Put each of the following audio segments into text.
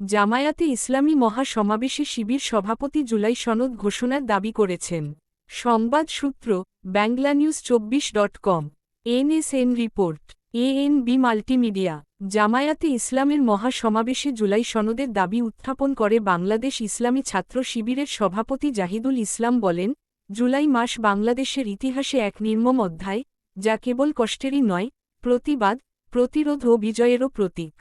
জামায়াতে ইসলামী মহাসমাবেশে শিবির সভাপতি জুলাই সনদ ঘোষণার দাবি করেছেন। সংবাদ সূত্র বাংলা নিউজ চব্বিশ dot com, NSN report, ANB multimedia, জামায়াতে ইসলামের মহাসমাবেশে জুলাই সনদের দাবি উত্থাপন করে বাংলাদেশ ইসলামী ছাত্র শিবিরের সভাপতি জাহিদুল ইসলাম বলেন, জুলাই মাস বাংলাদেশের ইতিহাসে এক নির্মম অধ্যায়, যা কেবল কষ্টেরই নয়, প্রতিবাদ, প্রতিরোধ ও বিজয়েরও প্রতীক।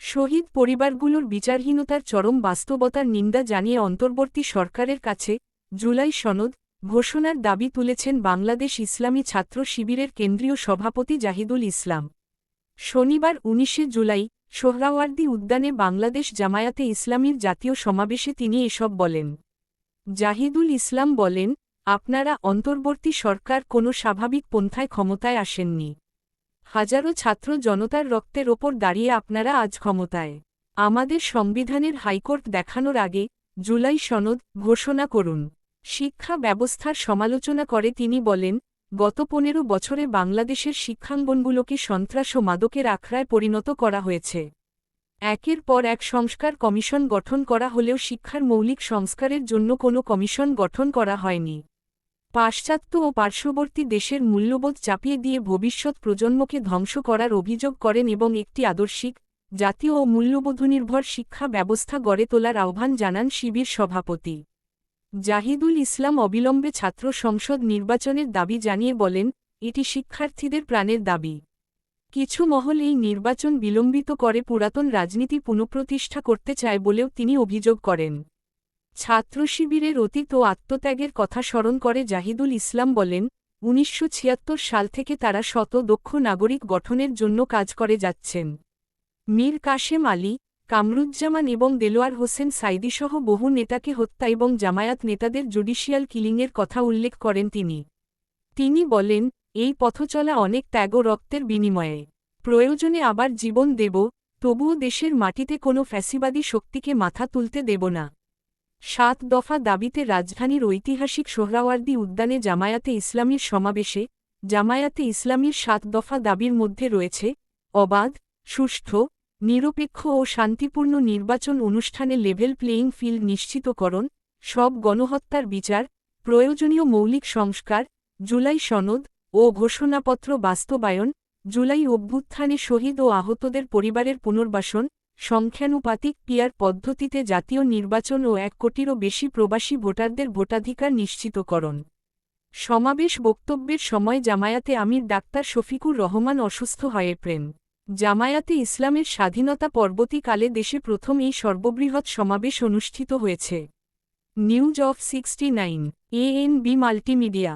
শহীদ পরিবারগুলোর বিচারহীনতার চরম বাস্তবতার নিন্দা জানিয়ে অন্তর্বর্তী সরকারের কাছে জুলাই সনদ ঘোষণার দাবি তুলেছেন বাংলাদেশ ইসলামী ছাত্র শিবিরের কেন্দ্রীয় সভাপতি জাহিদুল ইসলাম। শনিবার উনিশে জুলাই সোহরাওয়ার্দী উদ্যানে বাংলাদেশ জামায়াতে ইসলামীর জাতীয় সমাবেশে তিনি এসব বলেন। জাহিদুল ইসলাম বলেন, আপনারা অন্তর্বর্তী সরকার কোনো স্বাভাবিক পন্থায় ক্ষমতায় আসেননি। হাজারো ছাত্র জনতার রক্তের ওপর দাঁড়িয়ে আপনারা আজ ক্ষমতায়। আমাদের সংবিধানের হাইকোর্ট দেখানোর আগে জুলাই সনদ ঘোষণা করুন। শিক্ষা ব্যবস্থার সমালোচনা করে তিনি বলেন, গত পনেরো বছরে বাংলাদেশের শিক্ষাঙ্গনগুলোকে সন্ত্রাস ও মাদকের আখড়ায় পরিণত করা হয়েছে। একের পর এক সংস্কার কমিশন গঠন করা হলেও শিক্ষার মৌলিক সংস্কারের জন্য কোনো কমিশন গঠন করা হয়নি। পাশ্চাত্য ও পার্শ্ববর্তী দেশের মূল্যবোধ চাপিয়ে দিয়ে ভবিষ্যৎ প্রজন্মকে ধ্বংস করার অভিযোগ করেন এবং একটি আদর্শিক, জাতীয় ও মূল্যবোধনির্ভর শিক্ষা ব্যবস্থা গড়ে তোলার আহ্বান জানান শিবির সভাপতি। জাহিদুল ইসলাম অবিলম্বে ছাত্র সংসদ নির্বাচনের দাবি জানিয়ে বলেন, এটি শিক্ষার্থীদের প্রাণের দাবি। কিছু মহল এই নির্বাচন বিলম্বিত করে পুরাতন রাজনীতি পুনঃপ্রতিষ্ঠা করতে চায় বলেও তিনি অভিযোগ করেন। ছাত্র শিবিরের অতীত ও আত্মত্যাগের কথা স্মরণ করে জাহিদুল ইসলাম বলেন, উনিশশো ছিয়াত্তর সাল থেকে তারা শত দক্ষ নাগরিক গঠনের জন্য কাজ করে যাচ্ছেন। মীর কাশেম আলী, কামরুজ্জামান এবং দেলোয়ার হোসেন সাইদিসহ বহু নেতাকে হত্যা এবং জামায়াত নেতাদের জুডিশিয়াল কিলিংয়ের কথা উল্লেখ করেন তিনি। তিনি বলেন, এই পথচলা অনেক ত্যাগ ও রক্তের বিনিময়ে। প্রয়োজনে আবার জীবন দেব, তবুও দেশের মাটিতে কোনো ফ্যাসিবাদী শক্তিকে মাথা তুলতে দেব না। সাত দফা দাবিতে রাজধানীর ঐতিহাসিক সোহরাওয়ার্দী উদ্যানে জামায়াতে ইসলামীর সমাবেশে, জামায়াতে ইসলামীর সাত দফা দাবির মধ্যে রয়েছে, অবাধ, সুষ্ঠু, নিরপেক্ষ ও শান্তিপূর্ণ নির্বাচন অনুষ্ঠানে লেভেল প্লেয়িং ফিল্ড নিশ্চিতকরণ, সব গণহত্যার বিচার, প্রয়োজনীয় মৌলিক সংস্কার, জুলাই সনদ ও ঘোষণাপত্র বাস্তবায়ন, জুলাই অভ্যুত্থানে শহীদ ও আহতদের পরিবারের পুনর্বাসন সংখ্যানুপাতিক পিয়ার পদ্ধতিতে জাতীয় নির্বাচন ও এক কোটিরও বেশি প্রবাসী ভোটারদের ভোটাধিকার নিশ্চিতকরণ। সমাবেশ বক্তব্যের সময় জামায়াতে আমির ডাক্তার শফিকুর রহমান অসুস্থ হয়ে প্রেম জামায়াতে ইসলামের স্বাধীনতা পরবর্তীকালে দেশে প্রথম এই সর্ববৃহৎ সমাবেশ অনুষ্ঠিত হয়েছে। News of sixty nine, ANB multimedia.